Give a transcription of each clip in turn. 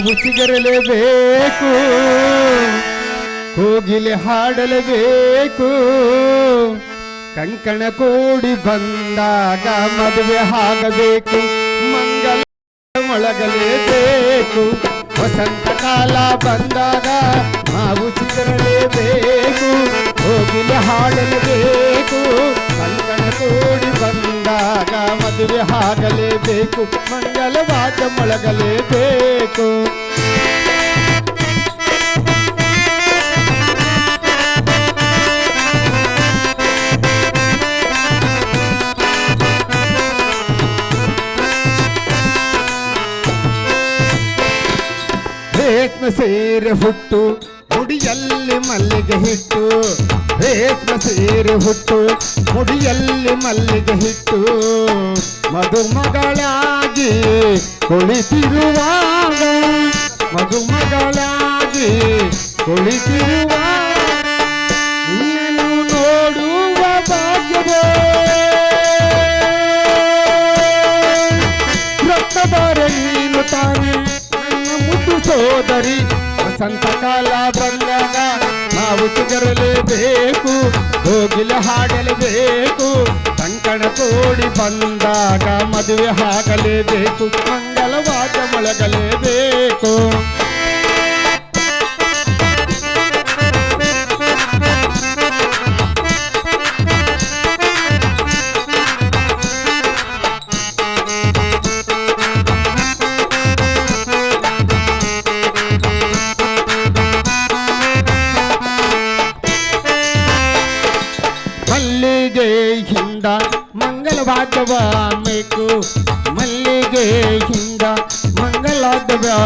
ಬಂದಾಗ ಸಿಗರಲೇಬೇಕು ಕೋಗಿಲೆ ಹಾಡಲೇಬೇಕು. ಕಂಕಣ ಕೂಡಿ ಬಂದಾಗ ಮದುವೆ ಆಗಬೇಕು. ಮಂಗಲ ಮೊಳಗಲೇಬೇಕು. ವಸಂತ ಕಾಲ ಬಂದಾಗ ನಾವು ಸಿಗರಲೇಬೇಕು ಕೋಗಿಲೆ ಹಾಡಲೇಬೇಕು. ಕಂಕಣ ಮದುವೆ ಆಗಲೇಬೇಕು ಮಂಗಲವಾದ ಮೊಳಗಲೇಬೇಕು. ರೇಷ್ಮೆ ಸೇರೆ ಹುಟ್ಟು ಮುಡಿಯಲ್ಲಿ ಮಲ್ಲಿಗೆ ಹಿಟ್ಟು. ರೇಷ್ಮೆ ಸೇರೆ ಹುಟ್ಟು ಮುಡಿಯಲ್ಲಿ ಮಲ್ಲಿಗೆ ಹಿಟ್ಟು ಮದುಮಗಳಾಗಿ ಕುಳಿತಿರುವಾಗ, ಮದುಮಗಳಾಗಿ ಕುಳಿತಿರುವ ನೀನು ನೋಡುವ ಭಾಗ್ಯವೇ? ರಕ್ತದಾರ ನೀನು ತಾನೆ ನನ್ನ ಮುದ್ದು ಸೋದರಿ. ವಸಂತ ಕಾಲ ಬಂದಾಗ ನಾವು ಚಿಗರಲೇಬೇಕು ಹೋಗಿಲ ಹಾಡಲೇಬೇಕು. ಕಂಕಣ ಕೋಡಿ ಬಂದಾಗ ಮದುವೆ ಹಾಕಲೇಬೇಕು ಮಂಗಲವಾದ ಮೊಳಗಲೇಬೇಕು.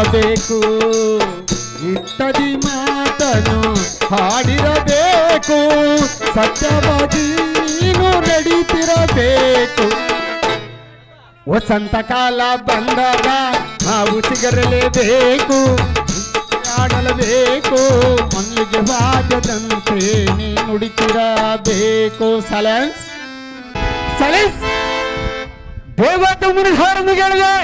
ಮಂಗಲಾದವ ಬೇಕು ಇಟ್ಟದಿ ಮಾತನು ಹಾಡಿರಬೇಕು. ಸತ್ಯವಾಗಿ ನೀನು ನಡೀತಿರಬೇಕು ವಸಂತ ಕಾಲ ಬಂದಾಗ ನಾವು ಸಿಗರಲೇಬೇಕು. ಆಡಲೇಬೇಕು. ಮಲ್ಲಿಗೆ ವಾದ್ಯದಂತೆ ನೀ ನುಡಿತಿರಬೇಕು. ಸಲೆನ್ಸ್ ಸಲೆನ್ಸ್ ದೇವತ ಮುನಿಸಾರನ್ನು ಹೇಳಿದೆ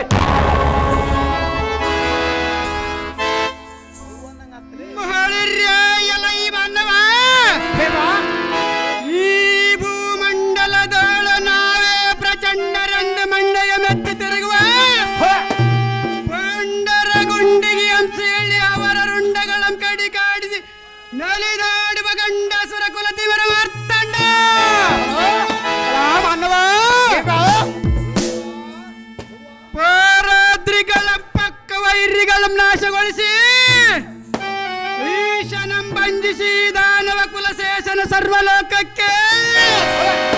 ನಲಿದಾಡುವ ಗಂಡಸುರ ಕುಲತಿಮರ ಮಾರ್ತಂಡ ಪರಾದ್ರಿಗಳ ಪಕ್ಕ ವೈರಿಗಳ ನಾಶಗೊಳಿಸಿ ಈಶನಂ ಬಂಧಿಸಿ ದಾನವ ಕುಲಶೇಷನ ಸರ್ವಲೋಕಕ್ಕೆ ಲೋಕೇಶನಂದು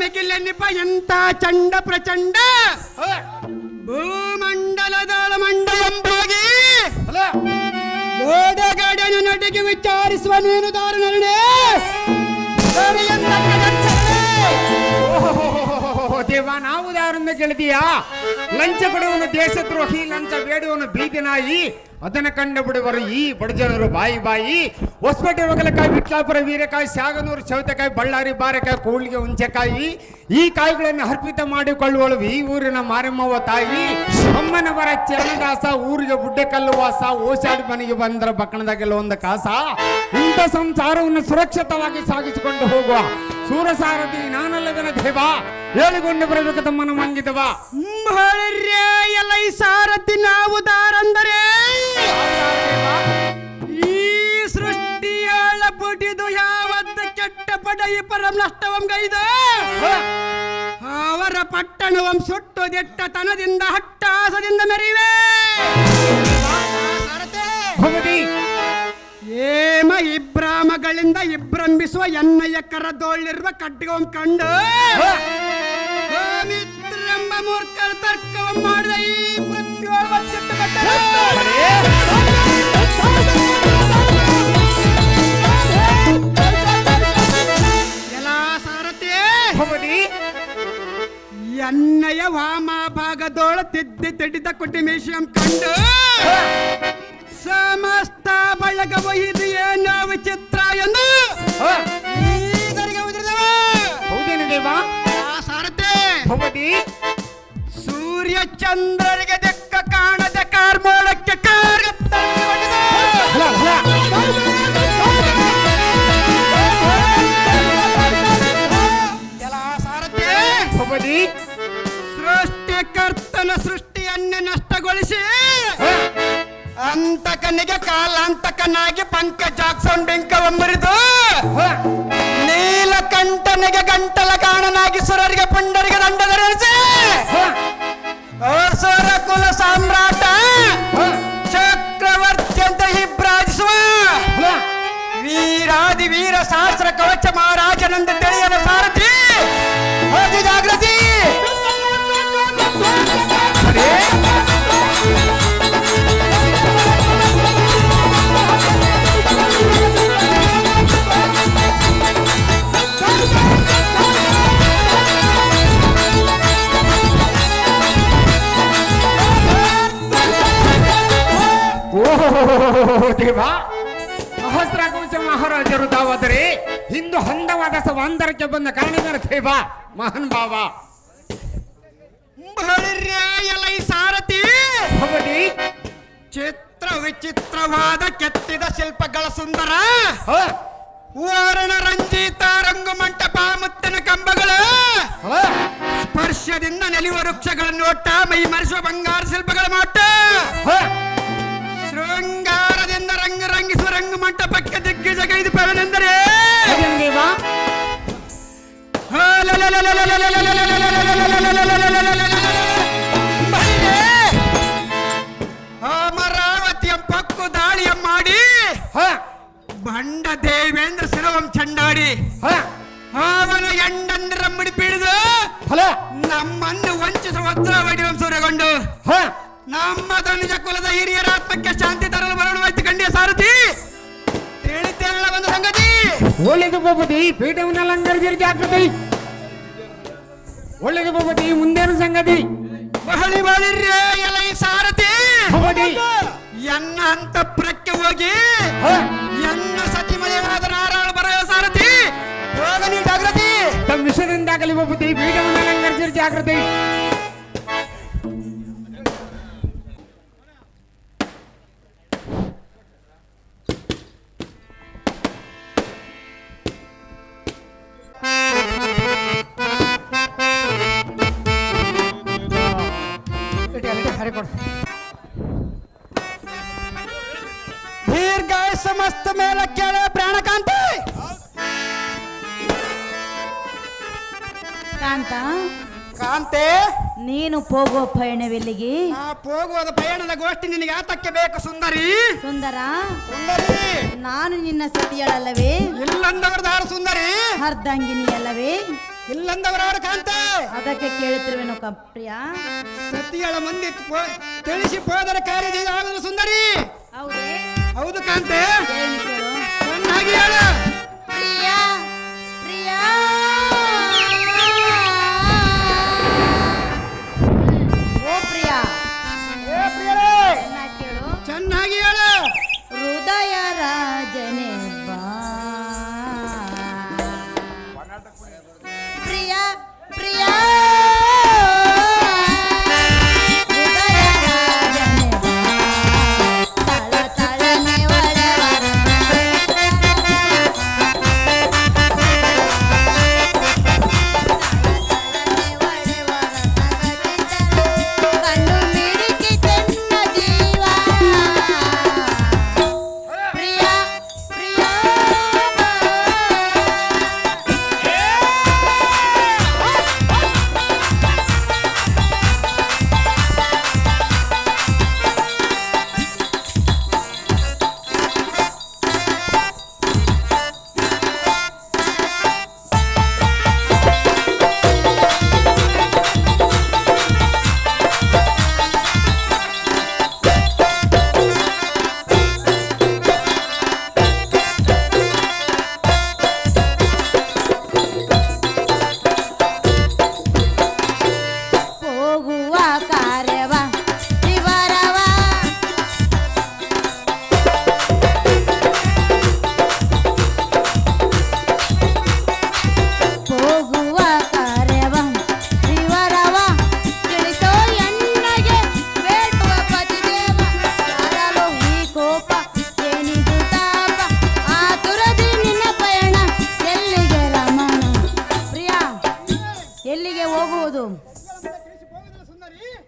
ಮೆಗಿಲೆನ್ನಿಪ ಎಂತ ಚಂಡ ಪ್ರಚಂಡ? ಭೂಮಂಡಲದೊಳ ಮಂಡಲಂಬಾಗಿ ಗೋಡೆಗಾಡನ್ನು ನಟಿಗೆ ವಿಚಾರಿಸುವ ನೀನು ದಾರು ದಾರುಣನೇ ದೇವ, ನಾವು ಯಾರನ್ನು ಗೆಳದಿಯಾ ಲಂಚ ಕೊಡುವನು ದೇಶದ್ರೋಹಿ, ಲಂಚ ಬೇಡುವನು ಬೀದಿ ನಾಯಿ ಅದನ್ನ ಕಂಡು ಬಿಡುವರು ಈ ಬಡಜನರು ಬಾಯಿ ಬಾಯಿ. ಹೊಸಪೇಟೆ ಒಗಲಕಾಯಿ ವಿಟ್ಲಾಪುರ, ವೀರೆಕಾಯಿ ಸಾಗನೂರು ಸೌತೆಕಾಯಿ ಬಳ್ಳಾರಿ, ಬಾರೆಕಾಯಿ ಕೂಳಿಗೆ ಹುಂಚೆಕಾಯಿ. ಈ ಕಾಯಿಗಳನ್ನು ಅರ್ಪಿತ ಮಾಡಿಕೊಳ್ಳುವಳು ಈ ಊರಿನ ಮಾರಮ್ಮವ್ವ ತಾಯಿ. ಅಮ್ಮನವರ ಚರಣದಾಸ, ಊರಿಗೆ ಬುಡ್ಡೆ ಕಲ್ಲು ವಾಸ ಓಸಾಡಿ ಮನೆಗೆ ಬಂದ್ರ ಬಕ್ಕಣದಾಗೆಲ್ಲ ಒಂದು ಕಾಸ. ಇಂಥ ಸಂಸಾರವನ್ನು ಸುರಕ್ಷಿತವಾಗಿ ಸಾಗಿಸಿಕೊಂಡು ಹೋಗುವ ಸೂರಸಾರಥಿ, ನಾನಲ್ಲದನ ದೇವ, ಹೇಳಿಕೊಂಡು ಬರಬೇಕು ತಮ್ಮನ ಮಂಗಿದವ ಎಲ್ಲ ಈ ಸಾರಥಿ, ನಾವು ದಾರಂದರೆ? ಈ ಸೃಷ್ಟಿಯಾಳ ಪುಟಿದು ಯಾವತ್ತ ಕೆಟ್ಟ ಪಡೈ ಪರಂ ನಷ್ಟವಂ ಗೈದ? ಅವರ ಪಟ್ಟಣವಂ ಸುಟ್ಟು ದಿಟ್ಟತನದಿಂದ ಹಟ್ಟಾಸದಿಂದ ಮೆರಿವೆ. ಕರದೋಳಿರುವ ಖಡ್ಗವಂ ಕಂಡು ಮಿತ್ರೆಂಬ ಮೂರ್ಖರ ತರ್ಕವಂ ಮಾಡಿದ ಈ ಮೃತ್ಯುವ ಎಲ್ಲ ಸಾರಥಿ ಭಗವತಿ ಎನ್ನಯ ವಾಮ ಭಾಗದೋಳ ತಿದ್ದಿ ತೆಡಿದ ಕೊಟ್ಟಿ ಮಿಷಂ ಕಂಡು ಸಮಸ್ತ ಬಳಗ ಇದು ಏನೋ ವಿಚಿತ್ರ ಎಂದು. ಈಗರಿಗೆ ಉದುರಿದವ. ಹೌದೇನು ದೇವ ಸೂರ್ಯ ಚಂದ್ರರಿಗೆ ದೆಕ್ಕ ಕಾಣದ ಕಾರ್ಮೋಳಕ್ಕೆ ಕಾರ್ಗತ್ತ ಅಂತಕನಿಗೆ ಕಾಲಾಂತಕನಾಗಿ ಪಂಕಜಾಕ್ಸನ್ ಬೆಂಕವ ಮುರಿದು ನೀಲಕಂಠನಿಗೆ ಗಂಟಲ ಕಾಣನಾಗಿ ಸುರರಿಗೆ ಪುಂಡರಿಗೆ ದಂಡ ಧರಿಸಿ ಹ, ಕುಲ ಸಾಮ್ರಾಟ ಚಕ್ರವರ್ತಿ ಅಂತ ಹಿಬ್ರಾಜಿಸುವ. ವೀರಾದಿ ವೀರ ಸಹಸ್ರ ಕವಚ ಮಹಾರಾಜನಂದ ತಿಳಿಯದ ಸಾರಥಿ. ದೇವ ಸಹಸ್ರಾಕಂಶ ಮಹಾರಾಜರು ತಾವಾದರೆ ಹಿಂದು ಹಂದವಾದ ಸವಾಂತರಕ್ಕೆ ಬಂದ ಕಾರಣವೇನ ದೇವ ಮಹಾನ್ ಭಾವ. ಸಾರಥಿ! ಭವತಿ. ಚಿತ್ರ ವಿಚಿತ್ರವಾದ ಕೆತ್ತಿದ ಶಿಲ್ಪಗಳ ಸುಂದರ! ವಾರಣ ರಂಜಿತ ರಂಗು ಮಂಟಪ ಮುತ್ತಿನ ಕಂಬಗಳು! ಸ್ಪರ್ಶದಿಂದ ನೆಲೆಯುವ ವೃಕ್ಷಗಳನ್ನು ಒಟ್ಟ ಮೈ ಮರೆಸುವ ಬಂಗಾರ ಶಿಲ್ಪಗಳ ಮಟ್ಟ. ಶೃಂಗಾರದಿಂದ ರಂಗ ರಂಗಿಸುವ ರಂಗು ಮಂಟಪಕ್ಕೆ ದಿಗ್ಗಜಗೈದು ಪವನೆಂದರೆ ಅದೇನು ದೇವ ಅಮರಾವತಿಯ ಪಕ್ಕು ದಾಳಿಯ ಮಾಡಿ ಹ, ಬಂಡ ದೇವೇಂದ್ರ ಶಿರವಂ ಚಂಡಾಡಿ ಹ, ಅವನ ಎಂಡಂದರ ಮುಡಿಪಿಡಿದು ಹಲ, ನಮ್ಮನ್ನು ವಂಚಿಸುವ ವಜ್ರ ವಡಿವಂ ಸೂರ್ಯಗೊಂಡು ಹ, ನಮ್ಮ ನಿಜ ಕುಲದ ಹಿರಿಯರ ಆತ್ಮಕ್ಕೆ ಶಾಂತಿ ತರಲು ಬರೋಣ ಕಂಡಿಯ ಸಾರಥಿ. ತಿಳಿತೇಳ ಒಂದು ಸಂಗತಿ? ಒಳ್ಳೆದು ಭೂಪತಿ ಪೀಠವನ್ನ ಅಲಂಕರಿಸಿದ ಜಾಗೃತಿ. ಒಳ್ಳೆದು ಭೂಪತಿ ಮುಂದೇನು ಸಂಗತಿ? ಬಹಳಿ ಎಲ್ಲ ಈ ಸಾರಥಿ. ಭೂಪತಿ. ಎನ್ನ ಅಂತಃಪುರಕ್ಕೆ ಹೋಗಿ ಎನ್ನ ಸತಿ ಮಳೆಯಾದ ನಾರಾಯಣ ಬರೆಯ ಸಾರಥಿ. ಹೋಗನಿ ಜಾಗೃತಿ. ತಮ್ಮ ವಿಷಯದಿಂದಾಗಲಿ ಭೂಪತಿ ಪೀಠವನ್ನ ಅಲಂಕರಿಸಿದ ಜಾಗೃತಿ. ಕಾಂತೆ ನೀನು ಹೋಗುವ ಪಯಣವೆಲ್ಲಿಗೆ? ಆ ಹೋಗುವ ಪಯಣದ ಗೋಷ್ಠಿ ನಿನಗೆ ಆತಕ್ಕೆ ಬೇಕು ಸುಂದರಿ. ಸುಂದರ? ಸುಂದರಿ. ನಾನು ನಿನ್ನ ಸತಿಯಳಲ್ಲವೇ? ಇಲ್ಲಂದವರದಾರು ಸುಂದರಿ. ಅರ್ಧಾಂಗಿನಿ ಅಲ್ಲವೇ ಇಲ್ಲಂದವರಾರು ಕಾಂತೆ? ಅದಕ್ಕೆ ಕೇಳುತ್ತಿರುವೆನು ಕಪ್ರಿಯ. ಸತಿಯಳ ಮಂದಿ ತಿಳಿಸಿ ಹೋದರ ಕಾರ್ಯ ಸುಂದರಿ. ಹೌದೇ? ಹೌದು ಕಾಂತೆ. ಚೆನ್ನಾಗಿ ಹೇಳು.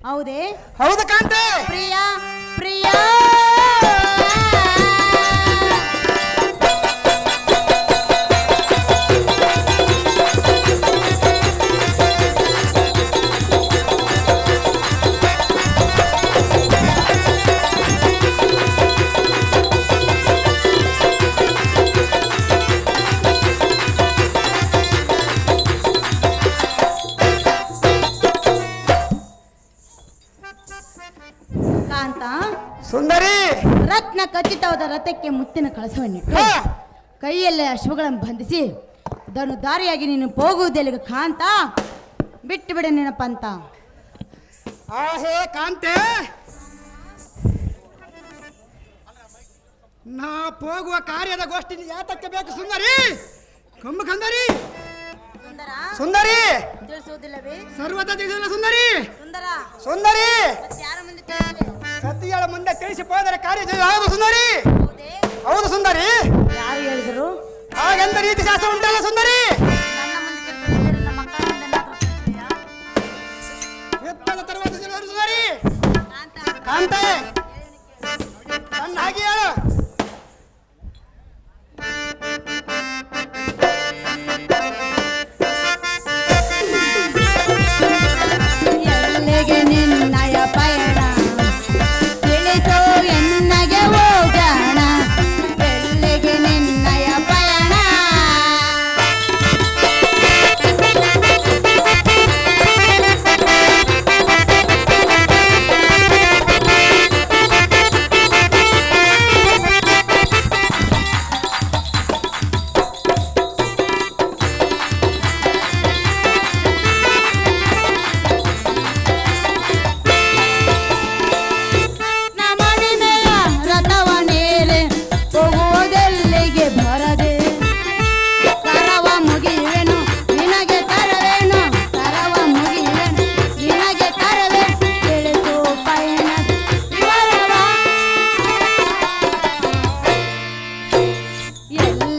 ಹೌದೇ? ಹೌದು ಕಾಂತೆ. ಪ್ರಿಯಾ ಪ್ರಿಯ. ಖಚಿತವಾದ ರಥಕ್ಕೆ ಮುತ್ತಿನ ಕಳಸವನ್ನಿಟ್ಟು ಕೈಯಲ್ಲಿ ಅಶ್ವಗಳನ್ನು ಬಂಧಿಸಿ ಅದನ್ನು ದಾರಿಯಾಗಿ ನೀನು ಹೋಗುವುದೆಲ್ಲಿಗೆ ಕಾಂತ? ಬಿಟ್ಟು ಬಿಡ ಆ ಹೇ ಕಾಂತೆ! ನಾ ಹೋಗುವ ಕಾರ್ಯದ ಗೋಷ್ಠಿ ಯಾತಕ್ಕೆ ಬೇಕು ಸುಂದರಿ? ಕಂಬ ಕಂದರಿ! ಸುಂದರಿ? ತಿಳಿಸುವುದಿಲ್ಲವೇ? ಸರ್ವತ ತಿಳಿದಿಲ್ಲ ಸುಂದರಿ! ಸುಂದರ? ಸುಂದರಿ! ಯಾರ ಮುಂದೆ? ಸತಿಯಳ ಮುಂದೆ ತಿಳಿಸಿ ಹೋದರೆ ಕಾರ್ಯ ಜಯ. ಹೌದು ಸುಂದರಿ. ಹೌದೇ? ಹೌದು ಸುಂದರಿ. ಯಾರು ಹೇಳಿದರು? ಹಾಗೆಂದ ರೀತಿ ಶಾಸ್ತ್ರ ಉಂಟಲ್ಲ ಸುಂದರಿ. ನನ್ನ ಮುಂದೆ ಸುಂದರಿ. ಕಾಂತ, ಕಾಂತೆ. ನನ್ನ ಹಾಗೆ ಹೇಳು.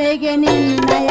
ಎಲ್ಲಿಗೆ ನಿನ್ನಯ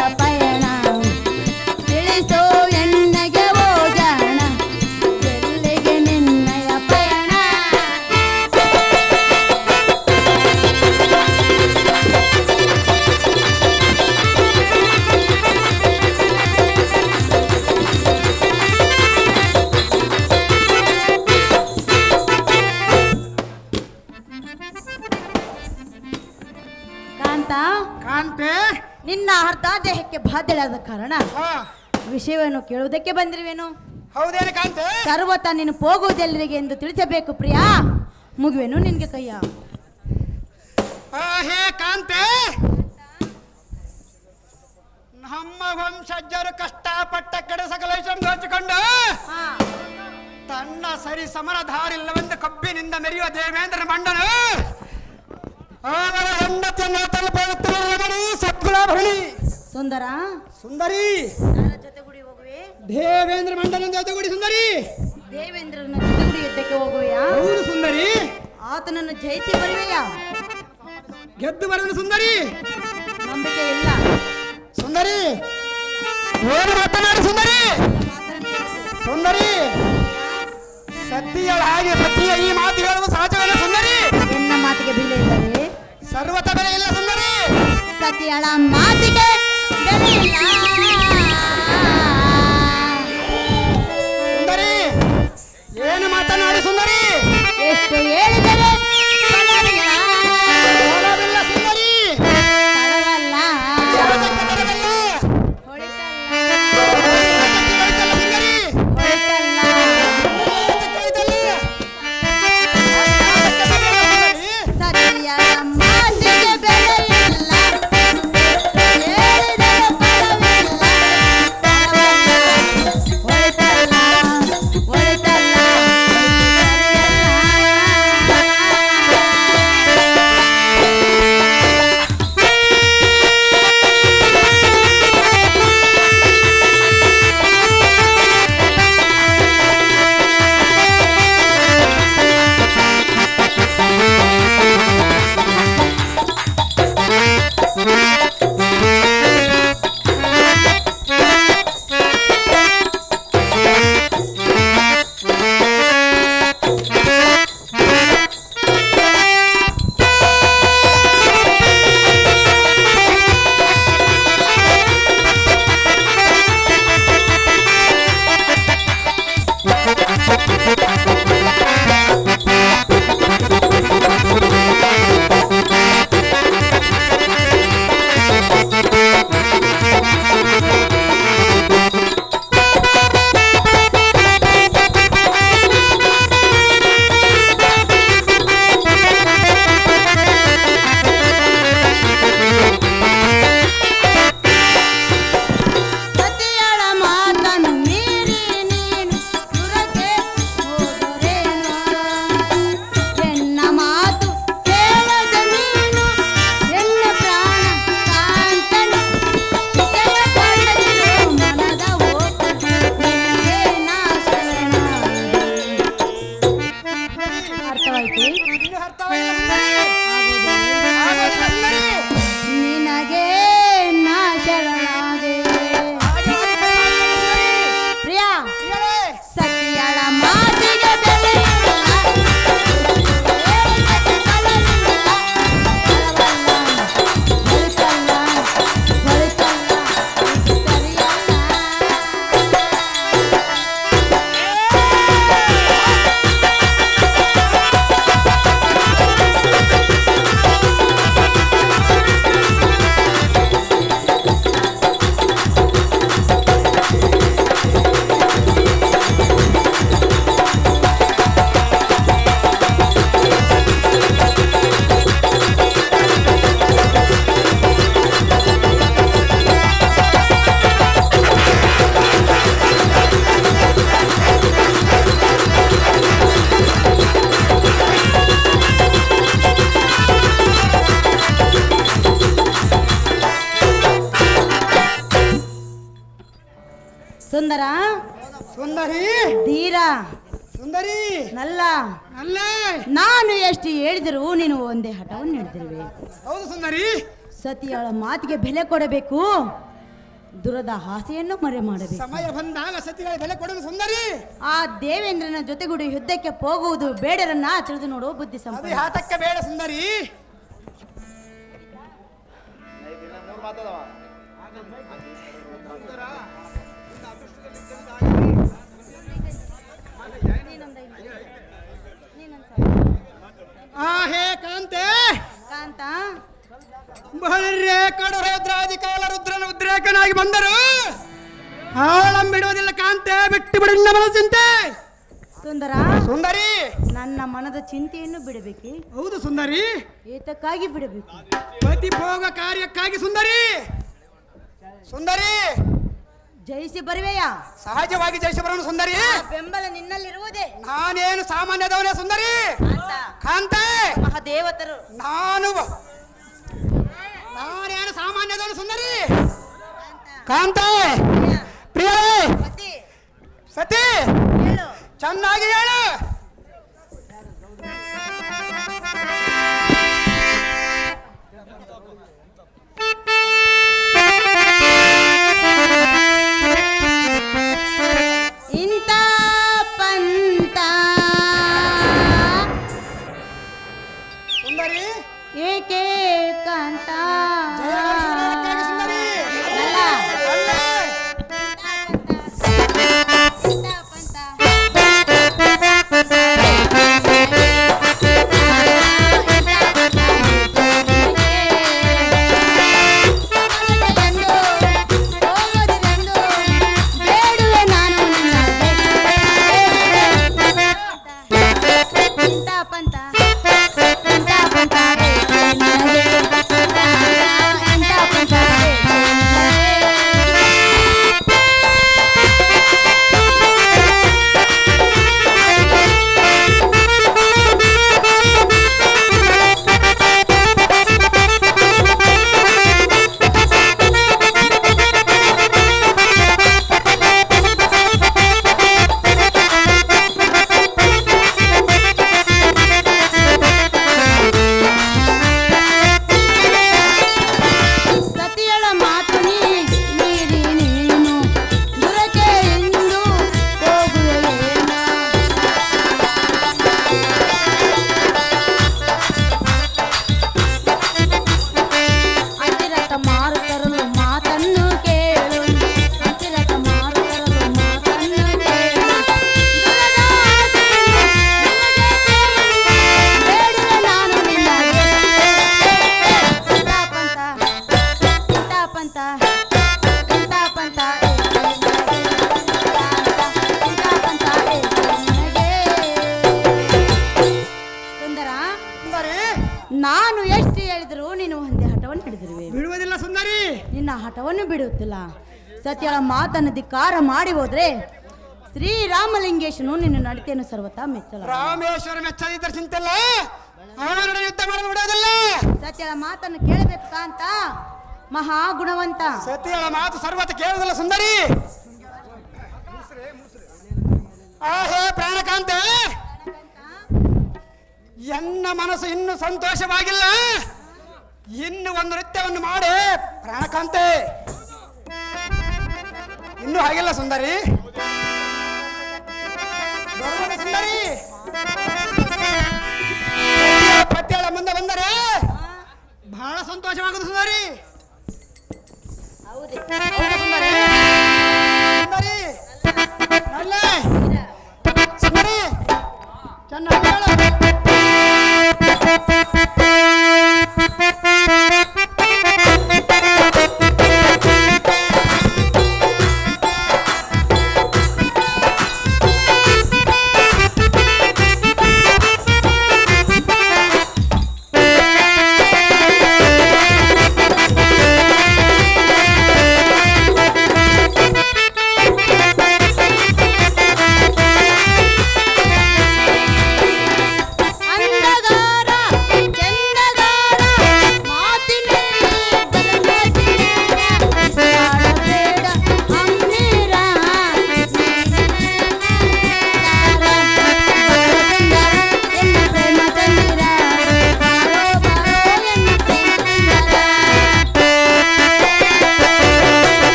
ಕಾರಣ ವಿಷಯವನ್ನು ಕೇಳುವುದಕ್ಕೆ ಬಂದಿರುವೆನು. ಹೌದೇನು ಕಾಂತೆ. ಸರ್ವತ ನೀನು ಹೋಗುವುದೆಲ್ಲರಿಗೆ ಎಂದು ತಿಳಿಸಬೇಕು ಪ್ರಿಯಾ. ಮುಗುವೆನು ನಿನ್ಗೆ ಕೈಯ. ಹೇ ಕಾಂತೆ. ನಮ್ಮ ವಂಶಜ್ಜರು ಕಷ್ಟಪಟ್ಟ ಕಡೆ ಸಕಲ ತನ್ನ ಸರಿ ಸಮರಧಾರಿಲ್ಲವೆಂದು ಕಬ್ಬಿನಿಂದ ಮೆರೆಯುವ ದೇವೇಂದ್ರ ಮಂಡನು. ಅವರ ಹೆಂಡತಿಯನ್ನು ತಲುಪುತ್ತಿರುವ ಸತ್ಕುಲಾಭರಣಿ ಸುಂದರ? ಸುಂದರಿ. ಜೊತೆಗೂಡಿ ಹೋಗುವೆ? ದೇವೇಂದ್ರ ಮಂಡಲ ಜೊತೆಗೂಡಿ ಸುಂದರಿ. ದೇವೇಂದ್ರನ ಜೊತೆಗೂಡಿ ಯುದ್ಧಕ್ಕೆ ಹೋಗುವೆಯಾ? ಹೌದು ಸುಂದರಿ. ಆತನನ್ನು ಜಯಿಸಿ ಬರುವೆಯಾ? ಗೆದ್ದು ಬರಲು ಸುಂದರಿ. ನಂಬಿಕೆ ಇಲ್ಲ. ಸುಂದರಿ. ಏನು ಮಾತನಾಡು ಸುಂದರಿ. ಸುಂದರಿ. ಸತ್ಯಗಳ ಹಾಗೆ ಪತಿಯ ಈ ಮಾತು ಹೇಳುವ ಸಹಜವಲ್ಲ ಸುಂದರಿ. ನಿನ್ನ ಮಾತಿಗೆ ಬೆಲೆ ಇಲ್ಲವೇ? ಸರ್ವತ ಬೆಲೆ ಇಲ್ಲ ಸುಂದರಿ. ಸತಿಯಳ ಮಾತಿಗೆ ಇಲ್ಲ ಸುಂದರಿ ಏನು ಮಾತನಾಡಿ ಸುಂದರಿ? ಹಿಡಿದಿರುವೆ ಹೌದು ಸುಂದರಿ. ಸತಿಯಳ ಮಾತಿಗೆ ಬೆಲೆ ಕೊಡಬೇಕು. ದುರದ ಹಾಸೆಯನ್ನು ಮರೆ ಮಾಡಬೇಕು. ಸಮಯ ಬಂದಾಗ ಸತಿಗಳ ಬೆಲೆ ಕೊಡಲು ಸುಂದರಿ. ಆ ದೇವೇಂದ್ರನ ಜೊತೆಗೂಡಿ ಯುದ್ಧಕ್ಕೆ ಹೋಗುವುದು ಬೇಡರನ್ನ ತಿಳಿದು ನೋಡು ಬುದ್ಧಿ ಸಂಪನ್ನ. ಹಾತಕ್ಕೆ ಬೇಡ ಸುಂದರಿ. ಆ ಹೇ ಕಾಂತೆ. ಕಾಂತ. ಬಹಳರೇ ಕಡರುದ್ರಾದಿ ಕಾಲ ರುದ್ರನ ಉದ್ರೇಕನಾಗಿ ಬಂದರು. ಆಳಂ ಬಿಡುವುದಿಲ್ಲ ಕಾಂತೆ ಬಿಟ್ಟು ಬಿಡು ನಿನ್ನ ಮನಸ್ಸಿಂತೆ ಸುಂದರ ಸುಂದರಿ. ನನ್ನ ಮನದ ಚಿಂತೆಯನ್ನು ಬಿಡಬೇಕೆ? ಹೌದು ಸುಂದರಿ. ಏತಕ್ಕಾಗಿ ಬಿಡಬೇಕು? ಪತಿ ಭೋಗ ಕಾರ್ಯಕ್ಕಾಗಿ ಸುಂದರಿ. ಸುಂದರಿ. ಜಯಿಸಿ ಬರುವೆಯಾ? ಸಹಜವಾಗಿ ಜಯಿಸಿ ಬರೋಣ ಸುಂದರಿ. ಬೆಂಬಲ ನಿನ್ನಲ್ಲಿರುವುದೇ? ನಾನೇನು ಸಾಮಾನ್ಯದವನೇ ಸುಂದರಿ? ಕಾಂತ. ಮಹಾದೇವತರು. ನಾನು ನಾನೇನು ಸಾಮಾನ್ಯದವನು ಸುಂದರಿ? ಕಾಂತೆ. ಪ್ರಿಯ ಸತಿ. ಹೇಳು. ಚೆನ್ನಾಗಿ ಹೇಳು. ಹಠವನ್ನು ಬಿಡುತ್ತಿಲ್ಲ. ಸತ್ಯಳ ಮಾತನ್ನು ಧಿಕ್ಕಾರ ಮಾಡಿ ಹೋದ್ರೆ ಶ್ರೀರಾಮಲಿಂಗೇಶನು ನಿನ್ನ ನಡತೆಯನ್ನು ಸರ್ವತ ಮೆಚ್ಚಲ. ರಾಮೇಶ್ವರ ಮೆಚ್ಚದಿದ್ದರೆ ಚಿಂತಿಲ್ಲ? ಅವನೊಡನೆ ಯುದ್ಧ ಮಾಡಲು ಸತ್ಯಳ ಮಾತನ್ನು ಕೇಳಬೇಕು ಅಂತ? ಮಹಾ ಗುಣವಂತ ಸತ್ಯಳ ಮಾತು ಸರ್ವತ ಕೇಳುವುದಿಲ್ಲ ಸುಂದರಿ. ಆಹೇ ಪ್ರಾಣಕಾಂತೆ! ಎನ್ನ ಮನಸ್ಸು ಇನ್ನು ಸಂತೋಷವಾಗಿಲ್ಲ? ಇನ್ನು ಒಂದು ನೃತ್ಯವನ್ನು ಮಾಡಿ ಪ್ರಾಣಕಾಂತೆ. ಇನ್ನೂ ಹಾಗಿಲ್ಲ ಸುಂದರಿ. ಸುಂದರಿ. ಸತಿಯ ಮುಂದೆ ಬಂದರೆ ಬಹಳ ಸಂತೋಷವಾಗುತ್ತೆ ಸುಂದರಿ. ಹೌದು. ಸುಂದರಿ. ಸುಂದರಿ. ಅಲ್ಲೇ ಸುಂದರಿ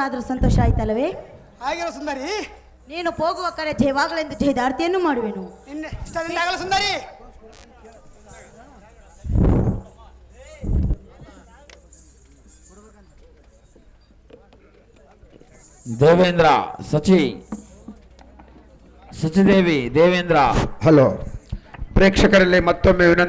ಇವಾಗಲಾದ್ರೂ ಸಂತೋಷ ಆಯ್ತಲ್ಲವೇ ಆಗಿರೋ ಸುಂದರಿ ನೀನು ಹೋಗುವ ಕಡೆ ಜಯವಾಗಲೆಂದು ಜಯದಾರ್ತಿಯನ್ನು ಮಾಡುವೆನು ನಿನ್ನೆ ಇಷ್ಟದಿಂದ ಆಗಲ್ಲ ಸುಂದರಿ ದೇವೇಂದ್ರ ಸಚಿ ಸಚಿದೇವಿ ದೇವೇಂದ್ರ ಹಲೋ ಪ್ರೇಕ್ಷಕರಲ್ಲಿ ಮತ್ತೊಮ್ಮೆ ವಿನಂತಿ